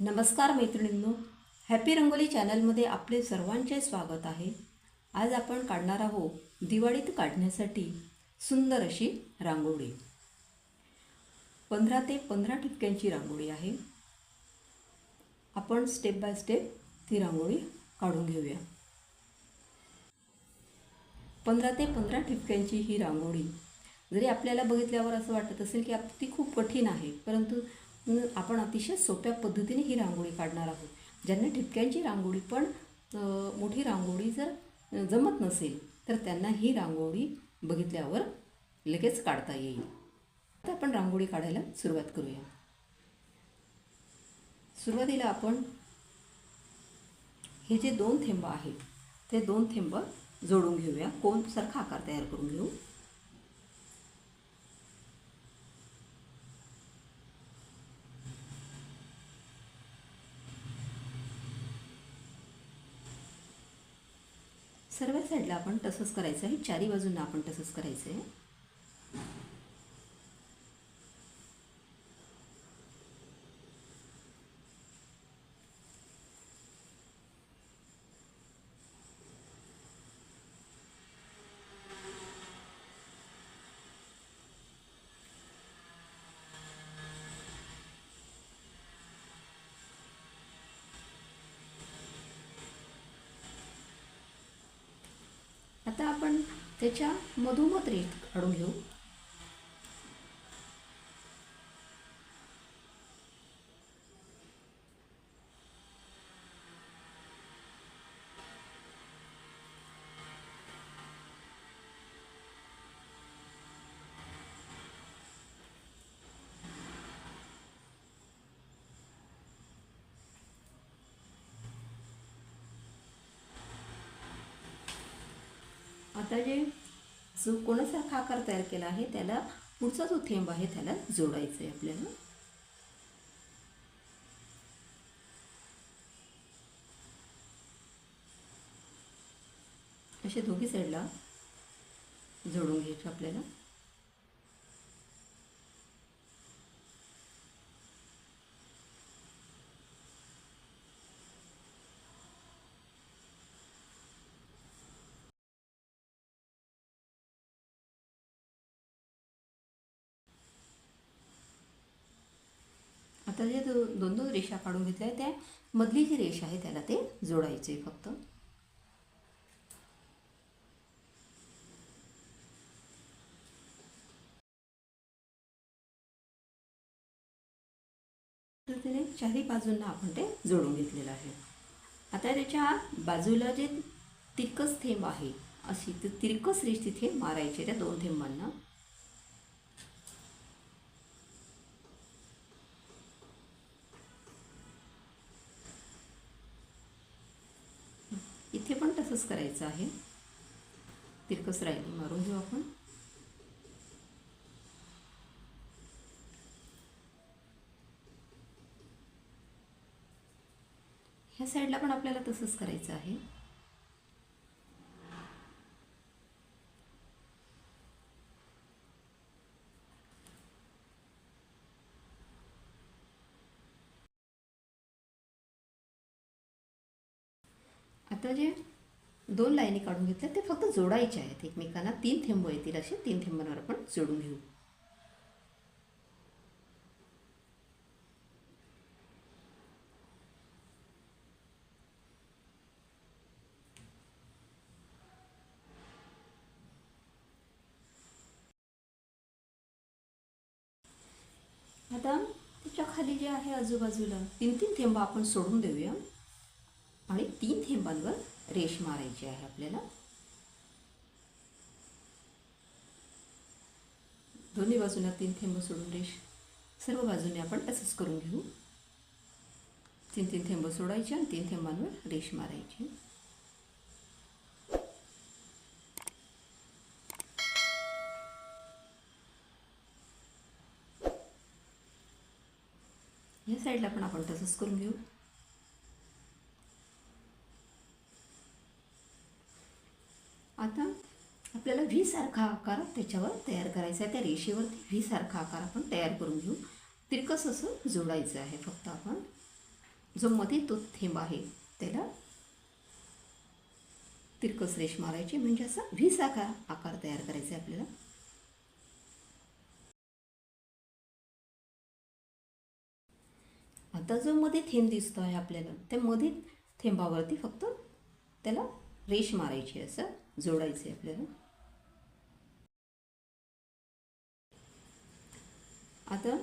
नमस्कार मैत्रिणींनो हॅपी रंगोली चॅनलमध्ये आपले सर्वांचे स्वागत आहे. आज आपण काढणार आहोत दिवाळीत काढण्यासाठी सुंदर अशी रांगोळी. पंधरा ते पंधरा ठिपक्यांची रांगोळी आहे. आपण स्टेप बाय स्टेप ती रांगोळी काढून घेऊया. पंधरा ते पंधरा ठिपक्यांची ही रांगोळी जरी आपल्याला बघितल्यावर असं वाटत असेल की आप ती खूप कठीण आहे परंतु आपण अतिशय सोप्या पद्धतीने ही रांगोळी काढणार आहोत. ज्यांना ठिपक्यांची रांगोळी पण मोठी रांगोळी जर जमत नसेल तर त्यांना ही रांगोळी बघितल्यावर लगेच काढता येईल. आता आपण रांगोळी काढायला सुरुवात करूया. सुरुवातीला आपण हे जे दोन थेंब आहेत ते दोन थेंब जोडून घेऊया. कोणसारखा आकार तयार करून घेऊ सर्व साईडला आपण तसंच करायचं आहे. चारी बाजूंना आपण तसंच करायचं आहे. आता आपण त्याच्या मधोमध रेट काढून घेऊ. आता जे जो कोणासारखा आकार तयार केला आहे त्याला पुढचा जो थेंब आहे त्याला जोडायचा आहे आपल्याला. असे दोघी साईडला जोडून घ्यायचं आपल्याला. आता जे दो दोन दोन रेषा काढून घेतल्या त्या मधली जी रेषा आहे त्याला ते जोडायचे फक्त. तर त्याने चारही बाजूंना आपण ते जोडून घेतलेलं आहे. आता त्याच्या बाजूला जे तिरकस थेंब आहे अशी ती तिरकस रेष तिथे मारायची त्या दोन थेंबांना. करायचं आहे. तिरकस राहिली मारून घेऊ आपण. ह्या साईडला पण आपल्याला तसंच करायचं आहे. आता जे दोन लाईनी काढून घेतल्या ते फक्त जोडायचे आहेत एकमेकांना. तीन थेंब येतील असे तीन थेंबांवर आपण जोडून घेऊ. आता त्याच्याखाली जे आहे आजूबाजूला तीन तीन थेंब आपण सोडून देऊया. आणि तीन थेंबांवर रेष मारायची आहे आपल्याला. दोन्ही बाजूला तीन थेंब सोडून रेष सर्व बाजूने आपण तसंच करून घेऊ. तीन तीन थेंब सोडायचे आणि तीन थेंबांवर रेष मारायची. या साईडला पण आपण तसंच करून घेऊ. आता आपल्याला व्ही सारखा आकार त्याच्यावर तयार करायचा आहे. त्या रेषेवरती व्ही सारखा आकार आपण तयार करून घेऊ. तिरकस असं जोडायचं आहे फक्त आपण. जो मध्ये तो थेंब आहे त्याला तिरकस रेष मारायची म्हणजे असा व्ही सारखा आकार तयार करायचा आहे आपल्याला. आता जो मध्ये थेंब दिसतो आहे आपल्याला त्या मध्ये थेंबावरती फक्त त्याला रेष मारायची आहे असं जोडायचं आहे आपल्याला. आता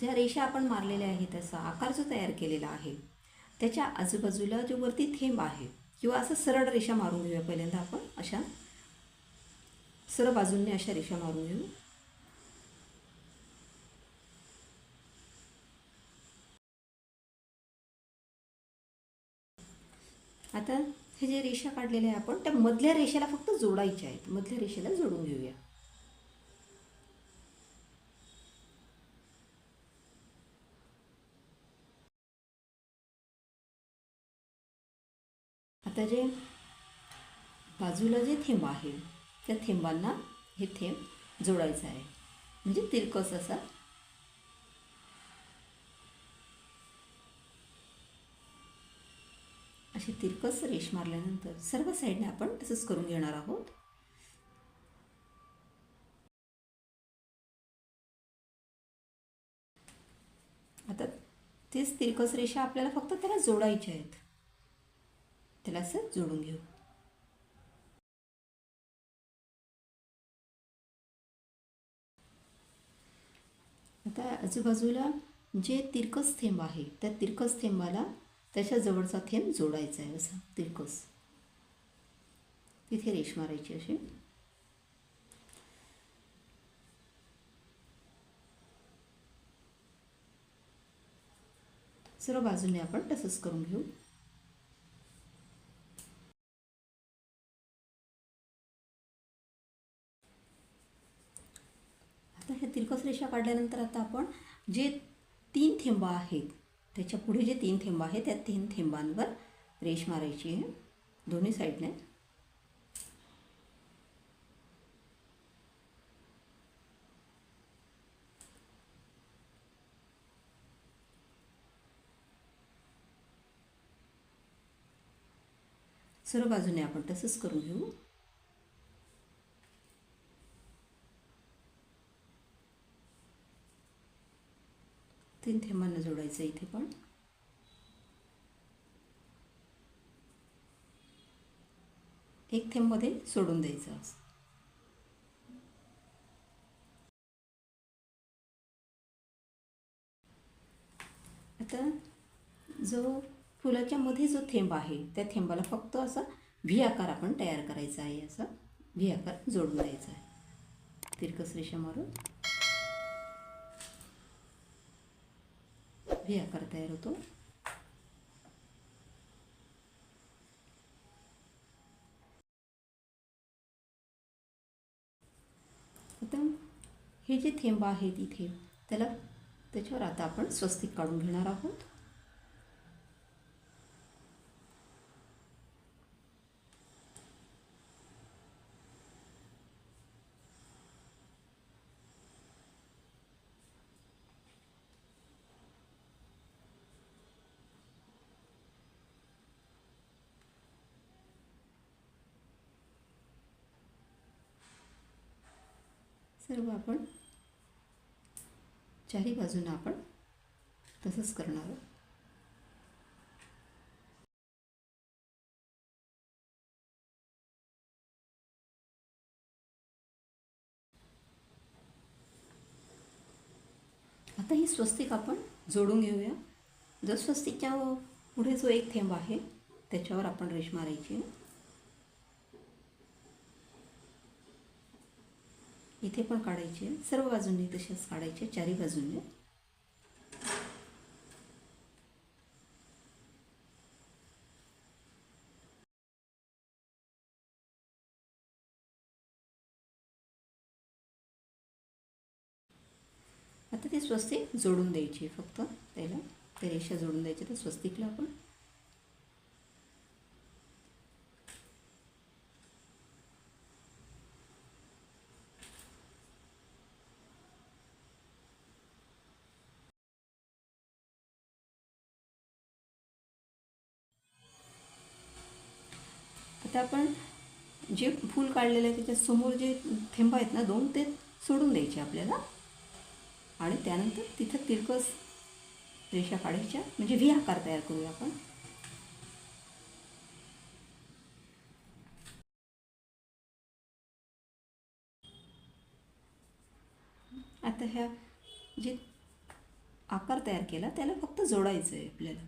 ज्या रेषा आपण मारलेल्या आहेत त्याचा आकार जो तयार केलेला आहे त्याच्या आजूबाजूला जो वरती थेंब आहे किंवा असं सरळ रेषा मारून घेऊया पहिल्यांदा आपण अशा सरळ बाजूंनी अशा रेषा मारून घेऊ. आता हे जे रेषा काढलेल्या आहे आपण त्या मधल्या रेषेला फक्त जोडायच्या आहेत. मधल्या रेषेला जोडून घेऊया. आता जे बाजूला जे थेंब आहे त्या थेंबांना हे थेंब जोडायचं आहे. म्हणजे तिरकस असा अशी तिरकस रेष मारल्यानंतर सर्व साईडने आपण तसंच करून घेणार आहोत. आता तेच तिरकस रेषा आपल्याला फक्त त्याला जोडायच्या आहेत. त्याला असं जोडून घेऊ. आता आजूबाजूला जे तिरकस थेंब आहे त्या तिरकस थेंबाला त्याच्या जवळचा थेंब जोडायचा आहे असा तिरकस. तिथे रेष मारायची अशी. सर्व बाजूने आपण तसंच करून घेऊ. आता ह्या तिरकस रेषा काढल्यानंतर आता आपण जे तीन थेंब आहेत त्याच्या पुढे जे तीन थेंब आहेत त्या तीन थेंबांवर रेष मारायची आहे. दोन्ही साईडने. सर्व बाजूने आपण तसंच करून घेऊ तीन करायचं इथे पण. एक थेंबमध्ये सोडून द्यायचं असं. आता जो फुलाच्या मध्ये जो थेंब आहे त्या थेंबाला फक्त असा व्ही आकार आपण तयार करायचा आहे असा व्ही आकार जोडून द्यायचा आहे. तिरकस रेषा मारून. व्ही आकार तयार होतो. आता हे जे थेंब आहेत इथे त्याला त्याच्यावर आता आपण स्वस्तिक काढून घेणार आहोत. सर्व आपण चारी बाजूनं आपण तसंच करणार आहोत. आता ही स्वस्तिक आपण जोडून घेऊया. जर स्वस्तिकच्या पुढे जो एक थेंब आहे त्याच्यावर आपण रेष मारायची इथे पण काढायचे सर्व बाजूंनी तसेच काढायचे चारी बाजूंनी. आता ते स्वस्तिक जोडून द्यायची फक्त. त्याला त्या रेषा जोडून द्यायची तर स्वस्तिकला आपण आता आपण जे फूल काढलेलं आहे त्याच्यासमोर जे थेंब आहेत ना दोन ते सोडून द्यायचे आपल्याला. आणि त्यानंतर तिथं तिरकस रेषा काढायच्या. म्हणजे व्ही आकार तयार करूया आपण. आता ह्या जे आकार तयार केला त्याला फक्त जोडायचं आहे आपल्याला.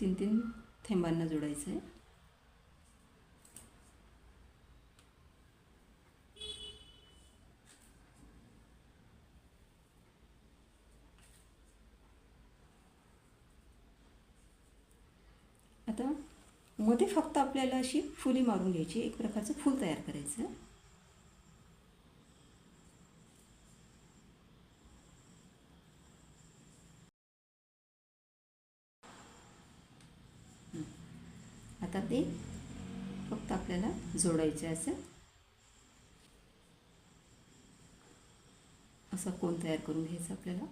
तीन तीन थेंबांना जोडायचं आहे आता मध्ये फक्त आपल्याला अशी फुली मारून घ्यायची एक प्रकारचं फूल तयार करायचं. आता ते फक्त आपल्याला जोडायचं असं. असा कोण तयार करून घ्यायचा आपल्याला.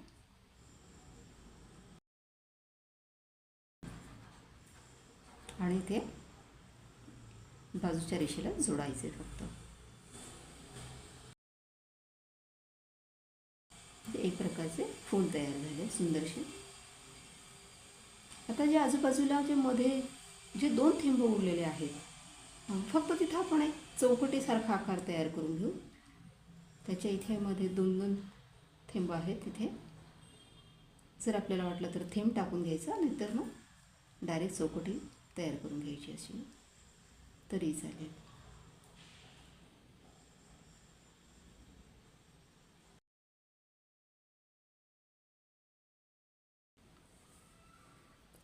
आणि ते बाजूच्या रेषेला जोडायचे फक्त. एक प्रकारचे फूल तयार झाले सुंदरसे आता जे आजूबाजूला जे मध्ये जे दोन थेंब उरलेले आहेत फक्त तिथं आपण एक चौकटीसारखा आकार तयार करून घेऊ. त्याच्या इथे मध्ये दोन दोन थेंब आहेत तिथे. जर आपल्याला वाटलं तर थेंब टाकून घ्यायचा नाहीतर मग डायरेक्ट चौकटी तयार करून घ्यायची अशी तरी चालेल.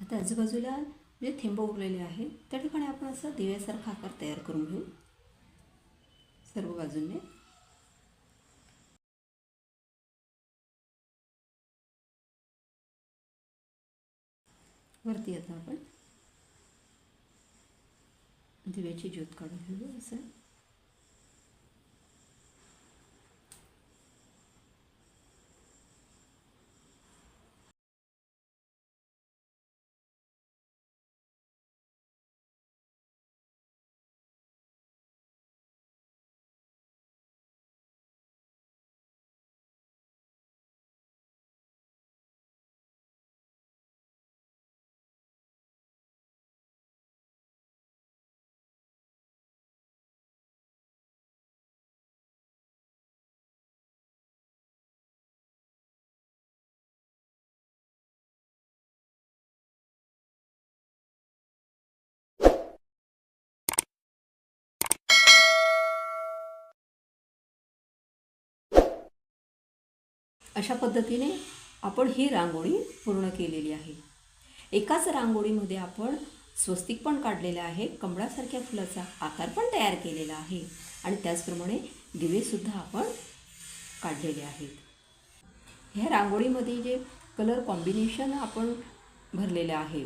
आता आजूबाजूला जे थेंब उरलेले आहेत त्या ठिकाणी आपण असं दिव्यासारखा आकार तयार करून घेऊ. सर्व बाजूने. वरती आता आपण. दिव्याची ज्योत काढून घेऊ असं. अशा पद्धतीने आपण ही रांगोळी पूर्ण केलेली आहे. एकाच रांगोळीमध्ये आपण स्वस्तिक पण काढलेलं आहे कमळासारख्या फुलाचा आकार पण तयार केलेला आहे आणि त्याचप्रमाणे दिवेसुद्धा आपण काढलेले आहेत. ह्या रांगोळीमध्ये जे कलर कॉम्बिनेशन आपण भरलेले आहे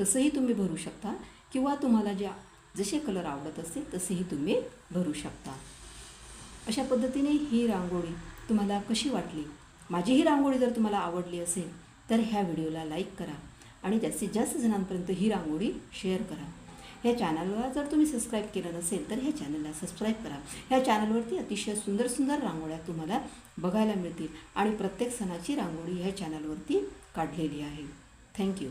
तसंही तुम्ही भरू शकता किंवा तुम्हाला ज्या जसे कलर आवडत असतील तसेही तुम्ही भरू शकता. अशा पद्धतीने ही रांगोळी तुम्हाला कशी वाटली? माझी ही रांगोळी जर तुम्हाला आवडली असेल तर ह्या व्हिडिओला लाईक करा आणि जास्तीत जास्त जणांपर्यंत ही रांगोळी शेअर करा. ह्या चॅनलला जर तुम्ही सबस्क्राईब केलं नसेल तर ह्या चॅनलला सबस्क्राईब करा. ह्या चॅनलवरती अतिशय सुंदर सुंदर रांगोळ्या तुम्हाला बघायला मिळतील आणि प्रत्येक सणाची रांगोळी ह्या चॅनलवरती काढलेली आहे. थँक्यू.